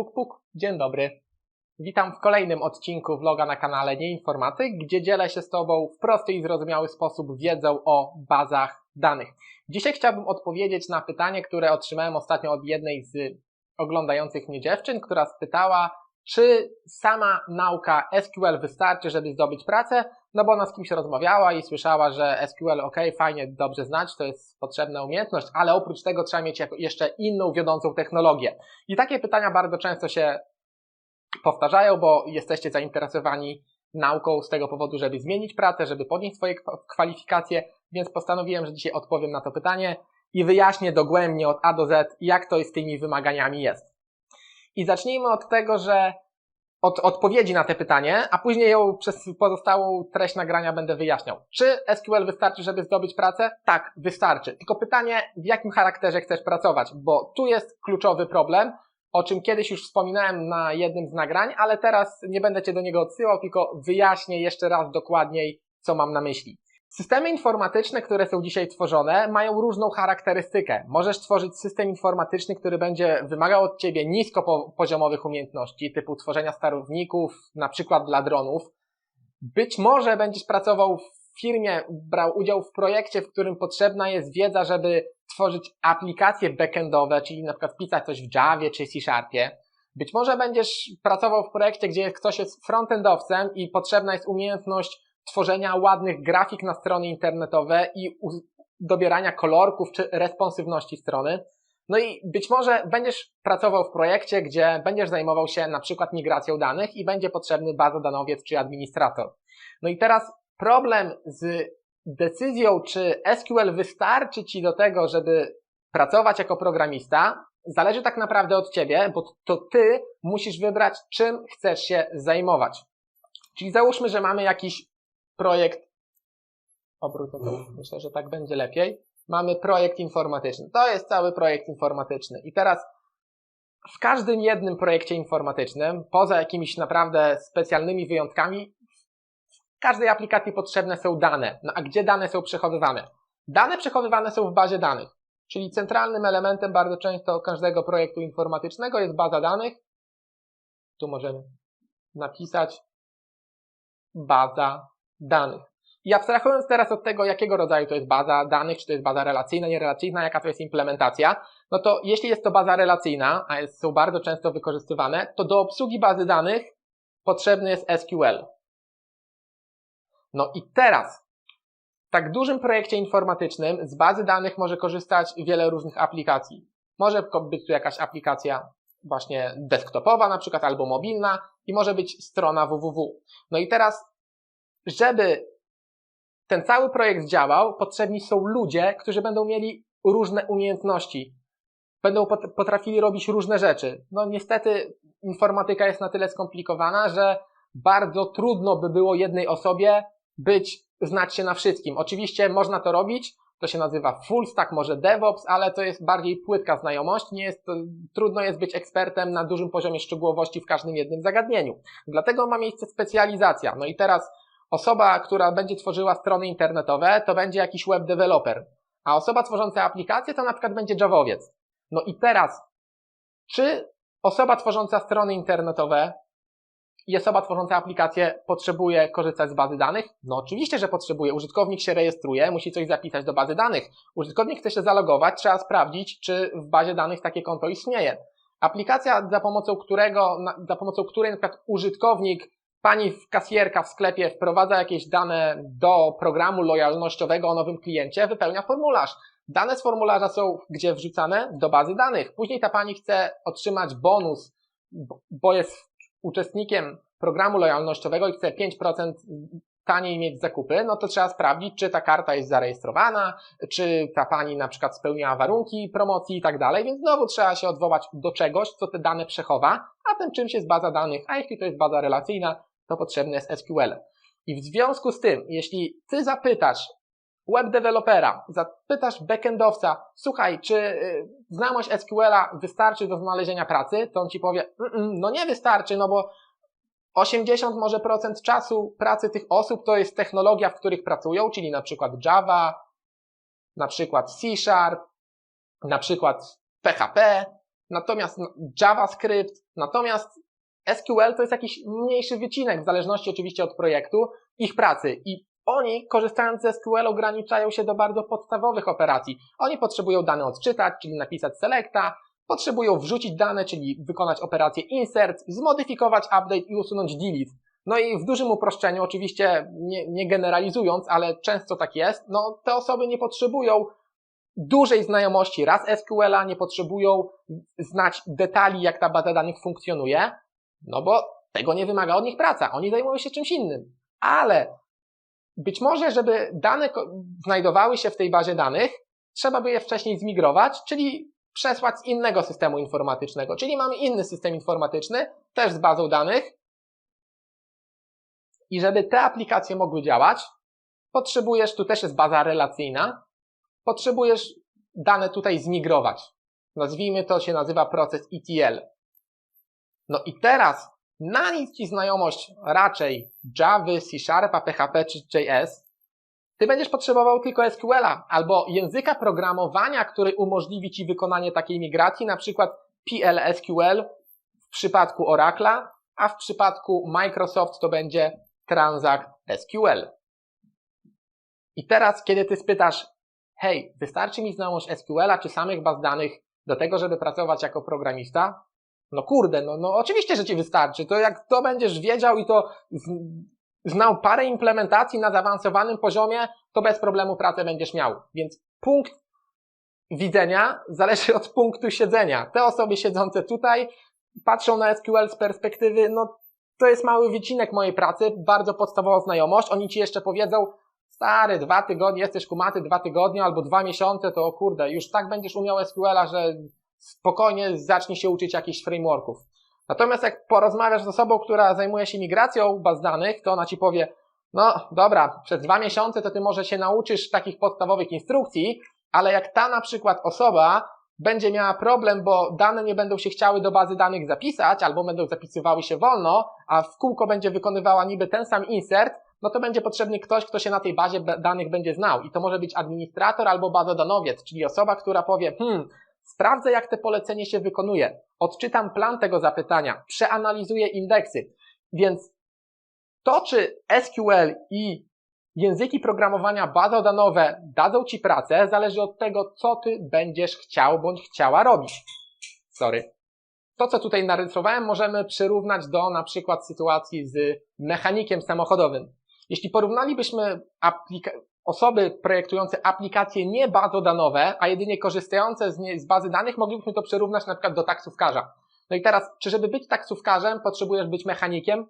Puk, puk, dzień dobry. Witam w kolejnym odcinku vloga na kanale Nieinformatyk, gdzie dzielę się z Tobą w prosty i zrozumiały sposób wiedzą o bazach danych. Dzisiaj chciałbym odpowiedzieć na pytanie, które otrzymałem ostatnio od jednej z oglądających mnie dziewczyn, która spytała, czy sama nauka SQL wystarczy, żeby zdobyć pracę, no bo ona z kimś rozmawiała i słyszała, że SQL ok, fajnie, dobrze znać, to jest potrzebna umiejętność, ale oprócz tego trzeba mieć jeszcze inną wiodącą technologię. I takie pytania bardzo często się powtarzają, bo jesteście zainteresowani nauką z tego powodu, żeby zmienić pracę, żeby podnieść swoje kwalifikacje, więc postanowiłem, że dzisiaj odpowiem na to pytanie i wyjaśnię dogłębnie od A do Z, jak to z tymi wymaganiami jest. I zacznijmy od tego, że od odpowiedzi na te pytanie, a później ją przez pozostałą treść nagrania będę wyjaśniał. Czy SQL wystarczy, żeby zdobyć pracę? Tak, wystarczy. Tylko pytanie, w jakim charakterze chcesz pracować, bo tu jest kluczowy problem, o czym kiedyś już wspominałem na jednym z nagrań, ale teraz nie będę Cię do niego odsyłał, tylko wyjaśnię jeszcze raz dokładniej, co mam na myśli. Systemy informatyczne, które są dzisiaj tworzone, mają różną charakterystykę. Możesz tworzyć system informatyczny, który będzie wymagał od ciebie niskopoziomowych umiejętności, typu tworzenia sterowników, na przykład dla dronów. Być może będziesz pracował w firmie, brał udział w projekcie, w którym potrzebna jest wiedza, żeby tworzyć aplikacje backendowe, czyli na przykład pisać coś w Javie czy C Sharpie. Być może będziesz pracował w projekcie, gdzie ktoś jest frontendowcem i potrzebna jest umiejętność tworzenia ładnych grafik na strony internetowe i dobierania kolorków czy responsywności strony. No i być może będziesz pracował w projekcie, gdzie będziesz zajmował się na przykład migracją danych i będzie potrzebny bazodanowiec czy administrator. No i teraz problem z decyzją, czy SQL wystarczy Ci do tego, żeby pracować jako programista, zależy tak naprawdę od Ciebie, bo to Ty musisz wybrać, czym chcesz się zajmować. Czyli załóżmy, że mamy jakiś projekt, obrócę to, myślę, że tak będzie lepiej. Mamy projekt informatyczny. To jest cały projekt informatyczny. I teraz w każdym jednym projekcie informatycznym, poza jakimiś naprawdę specjalnymi wyjątkami, w każdej aplikacji potrzebne są dane. No a gdzie dane są przechowywane? Dane przechowywane są w bazie danych. Czyli centralnym elementem bardzo często każdego projektu informatycznego jest baza danych. Tu możemy napisać baza danych. I abstrahując teraz od tego, jakiego rodzaju to jest baza danych, czy to jest baza relacyjna, nierelacyjna, jaka to jest implementacja, no to jeśli jest to baza relacyjna, a jest, są bardzo często wykorzystywane, to do obsługi bazy danych potrzebny jest SQL. No i teraz, w tak dużym projekcie informatycznym z bazy danych może korzystać wiele różnych aplikacji. Może być tu jakaś aplikacja właśnie desktopowa na przykład albo mobilna i może być strona www. No i teraz żeby ten cały projekt działał, potrzebni są ludzie, którzy będą mieli różne umiejętności. Będą potrafili robić różne rzeczy. No niestety informatyka jest na tyle skomplikowana, że bardzo trudno by było jednej osobie być, znać się na wszystkim. Oczywiście można to robić, to się nazywa full stack, może DevOps, ale to jest bardziej płytka znajomość. Nie jest, trudno jest być ekspertem na dużym poziomie szczegółowości w każdym jednym zagadnieniu. Dlatego ma miejsce specjalizacja. No i teraz Osoba, która będzie tworzyła strony internetowe, to będzie jakiś web developer, a osoba tworząca aplikacje to na przykład będzie Javowiec. No i teraz, czy osoba tworząca strony internetowe i osoba tworząca aplikację potrzebuje korzystać z bazy danych? No oczywiście, że potrzebuje. Użytkownik się rejestruje, musi coś zapisać do bazy danych. Użytkownik chce się zalogować, trzeba sprawdzić, czy w bazie danych takie konto istnieje. Aplikacja, za pomocą którego, za pomocą której na przykład użytkownik pani kasjerka w sklepie wprowadza jakieś dane do programu lojalnościowego o nowym kliencie, wypełnia formularz. Dane z formularza są gdzie wrzucane? Do bazy danych. Później ta pani chce otrzymać bonus, bo jest uczestnikiem programu lojalnościowego i chce 5% taniej mieć zakupy, no to trzeba sprawdzić, czy ta karta jest zarejestrowana, czy ta pani na przykład spełniała warunki promocji i tak dalej, więc znowu trzeba się odwołać do czegoś, co te dane przechowa, a tym czymś jest baza danych, a jeśli to jest baza relacyjna, to potrzebny jest SQL. I w związku z tym, jeśli ty zapytasz web dewelopera, zapytasz backendowca, słuchaj, czy y, znajomość SQL-a wystarczy do znalezienia pracy, to on ci powie, no nie wystarczy, no bo 80 może procent czasu pracy tych osób to jest technologia, w których pracują, czyli na przykład Java, na przykład C Sharp, na przykład PHP, natomiast JavaScript, natomiast SQL to jest jakiś mniejszy wycinek, w zależności oczywiście od projektu, ich pracy. I oni, korzystając ze SQL, ograniczają się do bardzo podstawowych operacji. Oni potrzebują dane odczytać, czyli napisać selecta, potrzebują wrzucić dane, czyli wykonać operację insert, zmodyfikować update i usunąć delete. No i w dużym uproszczeniu, oczywiście nie, nie generalizując, ale często tak jest, no te osoby nie potrzebują dużej znajomości raz SQL-a, nie potrzebują znać detali, jak ta baza danych funkcjonuje, no bo tego nie wymaga od nich praca. Oni zajmują się czymś innym. Ale być może, żeby dane znajdowały się w tej bazie danych, trzeba by je wcześniej zmigrować, czyli przesłać z innego systemu informatycznego. Czyli mamy inny system informatyczny, też z bazą danych. I żeby te aplikacje mogły działać, potrzebujesz, tu też jest baza relacyjna, potrzebujesz dane tutaj zmigrować. Nazwijmy to, się nazywa proces ETL. No i teraz na nic Ci znajomość raczej Java, C Sharpa, PHP czy JS, Ty będziesz potrzebował tylko SQL-a albo języka programowania, który umożliwi Ci wykonanie takiej migracji, na przykład PLSQL w przypadku Oracle'a, a w przypadku Microsoft to będzie Transact SQL. I teraz, kiedy Ty spytasz, hej, wystarczy mi znajomość SQL-a czy samych baz danych do tego, żeby pracować jako programista? No kurde, no, no oczywiście, że ci wystarczy. To jak to będziesz wiedział i to znał parę implementacji na zaawansowanym poziomie, to bez problemu pracę będziesz miał. Więc punkt widzenia zależy od punktu siedzenia. Te osoby siedzące tutaj patrzą na SQL z perspektywy, no to jest mały wycinek mojej pracy, bardzo podstawowa znajomość. Oni ci jeszcze powiedzą, stary, dwa tygodnie, jesteś kumaty, dwa tygodnie albo dwa miesiące, to kurde, już tak będziesz umiał SQL-a, że spokojnie zacznij się uczyć jakichś frameworków. Natomiast jak porozmawiasz z osobą, która zajmuje się migracją baz danych, to ona ci powie, no dobra, przez dwa miesiące to ty może się nauczysz takich podstawowych instrukcji, ale jak ta na przykład osoba będzie miała problem, bo dane nie będą się chciały do bazy danych zapisać, albo będą zapisywały się wolno, a w kółko będzie wykonywała niby ten sam insert, no to będzie potrzebny ktoś, kto się na tej bazie danych będzie znał. I to może być administrator albo bazodanowiec, czyli osoba, która powie, hmm, sprawdzę jak te polecenie się wykonuje, odczytam plan tego zapytania, przeanalizuję indeksy. Więc to, czy SQL i języki programowania bazodanowe dadzą Ci pracę, zależy od tego, co Ty będziesz chciał bądź chciała robić. Sorry. To, co tutaj narysowałem, możemy przyrównać do na przykład sytuacji z mechanikiem samochodowym. Jeśli porównalibyśmy osoby projektujące aplikacje nie bazodanowe, a jedynie korzystające z, nie, z bazy danych, moglibyśmy to przyrównać na przykład do taksówkarza. No i teraz, czy żeby być taksówkarzem, potrzebujesz być mechanikiem?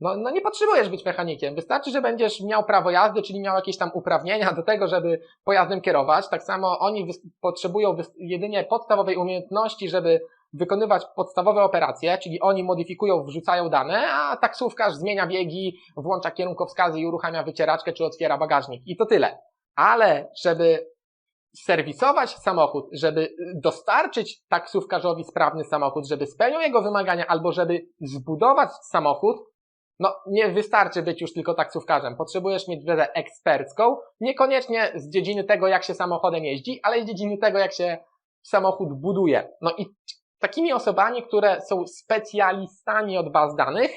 No, no nie potrzebujesz być mechanikiem. Wystarczy, że będziesz miał prawo jazdy, czyli miał jakieś tam uprawnienia do tego, żeby pojazdem kierować. Tak samo oni potrzebują jedynie podstawowej umiejętności, żeby wykonywać podstawowe operacje, czyli oni modyfikują, wrzucają dane, a taksówkarz zmienia biegi, włącza kierunkowskazy i uruchamia wycieraczkę, czy otwiera bagażnik. I to tyle. Ale żeby serwisować samochód, żeby dostarczyć taksówkarzowi sprawny samochód, żeby spełnił jego wymagania, albo żeby zbudować samochód, no nie wystarczy być już tylko taksówkarzem. Potrzebujesz mieć wiedzę ekspercką, niekoniecznie z dziedziny tego, jak się samochodem jeździ, ale z dziedziny tego, jak się samochód buduje. No i Takimi osobami, które są specjalistami od baz danych,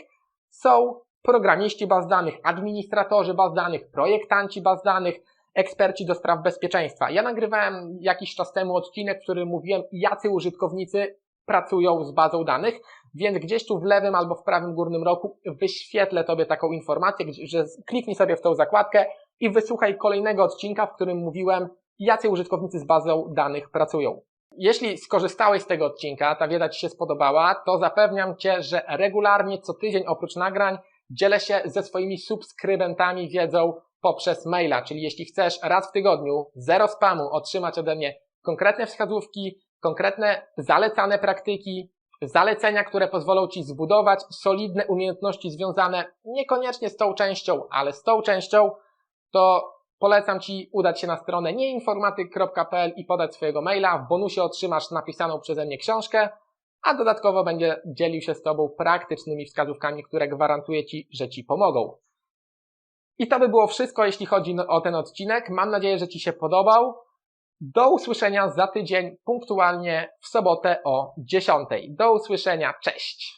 są programiści baz danych, administratorzy baz danych, projektanci baz danych, eksperci do spraw bezpieczeństwa. Ja nagrywałem jakiś czas temu odcinek, w którym mówiłem, jacy użytkownicy pracują z bazą danych, więc gdzieś tu w lewym albo w prawym górnym rogu wyświetlę Tobie taką informację, że kliknij sobie w tą zakładkę i wysłuchaj kolejnego odcinka, w którym mówiłem, jacy użytkownicy z bazą danych pracują. Jeśli skorzystałeś z tego odcinka, ta wiedza Ci się spodobała, to zapewniam Cię, że regularnie co tydzień oprócz nagrań dzielę się ze swoimi subskrybentami wiedzą poprzez maila, czyli jeśli chcesz raz w tygodniu, zero spamu, otrzymać ode mnie konkretne wskazówki, konkretne zalecane praktyki, zalecenia, które pozwolą Ci zbudować solidne umiejętności związane niekoniecznie z tą częścią, ale z tą częścią, to Polecam Ci udać się na stronę nieinformatyk.pl i podać swojego maila. W bonusie otrzymasz napisaną przeze mnie książkę, a dodatkowo będzie dzielił się z Tobą praktycznymi wskazówkami, które gwarantuję Ci, że Ci pomogą. I to by było wszystko, jeśli chodzi o ten odcinek. Mam nadzieję, że Ci się podobał. Do usłyszenia za tydzień, punktualnie w sobotę o 10. Do usłyszenia, cześć!